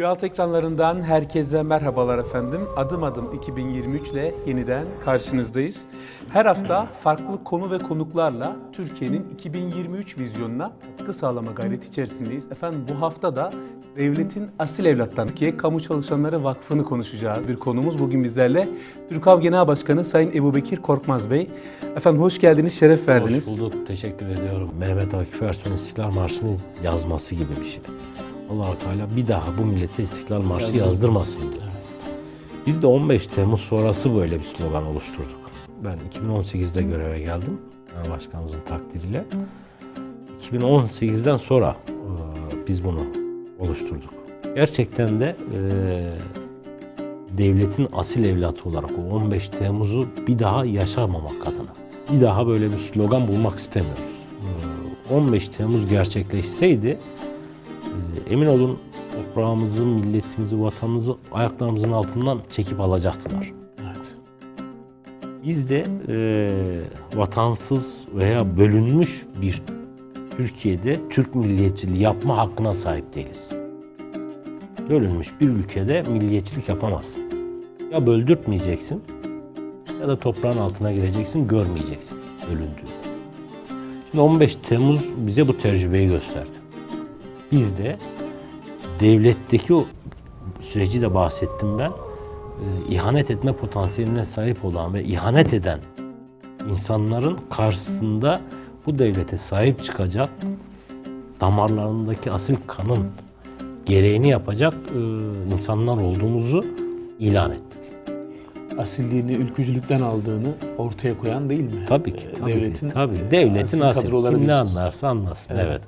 Alt ekranlarından herkese merhabalar efendim. Adım adım 2023 ile yeniden karşınızdayız. Her hafta farklı konu ve konuklarla Türkiye'nin 2023 vizyonuna katkı sağlama gayreti içerisindeyiz. Efendim bu hafta da devletin asil evlatları Türkiye Kamu Çalışanları Vakfı'nı konuşacağız. Bir konumuz bugün bizlerle Türkav Genel Başkanı Sayın Ebubekir Korkmaz Bey. Efendim hoş geldiniz, şeref verdiniz. Hoş bulduk, teşekkür ediyorum. Mehmet Akif Ersoy'un İstiklal Marşı'nı yazması gibi bir şey. Allah Teala bir daha bu millete İstiklal Marşı yazdırmasın diyor. Biz de 15 Temmuz sonrası böyle bir slogan oluşturduk. Ben 2018'de göreve geldim. Başkanımızın takdiriyle. 2018'den sonra e, biz bunu oluşturduk. Gerçekten de e, devletin asil evlatı olarak o 15 Temmuz'u bir daha yaşamamak adına. Bir daha böyle bir slogan bulmak istemiyoruz. Ee, 15 Temmuz gerçekleşseydi e, emin olun toprağımızı, milletimizi, vatanımızı ayaklarımızın altından çekip alacaktılar. Evet. Biz de e, vatansız veya bölünmüş bir Türkiye'de Türk milliyetçiliği yapma hakkına sahip değiliz. Bölünmüş bir ülkede milliyetçilik yapamazsın. Ya böldürtmeyeceksin ya da toprağın altına gireceksin, görmeyeceksin bölündüğünü. Şimdi 15 Temmuz bize bu tecrübeyi gösterdi. Biz de devletteki o süreci de bahsettim ben. Ee, ihanet etme potansiyeline sahip olan ve ihanet eden insanların karşısında bu devlete sahip çıkacak damarlarındaki asil kanın gereğini yapacak e, insanlar olduğumuzu ilan ettik. asilliğini ülkücülükten aldığını ortaya koyan değil mi? Tabii ki. Ee, Tabii Devletin, ki, tabii. e, Devletin asil. Kim ne anlarsa anlasın. Evet. evet.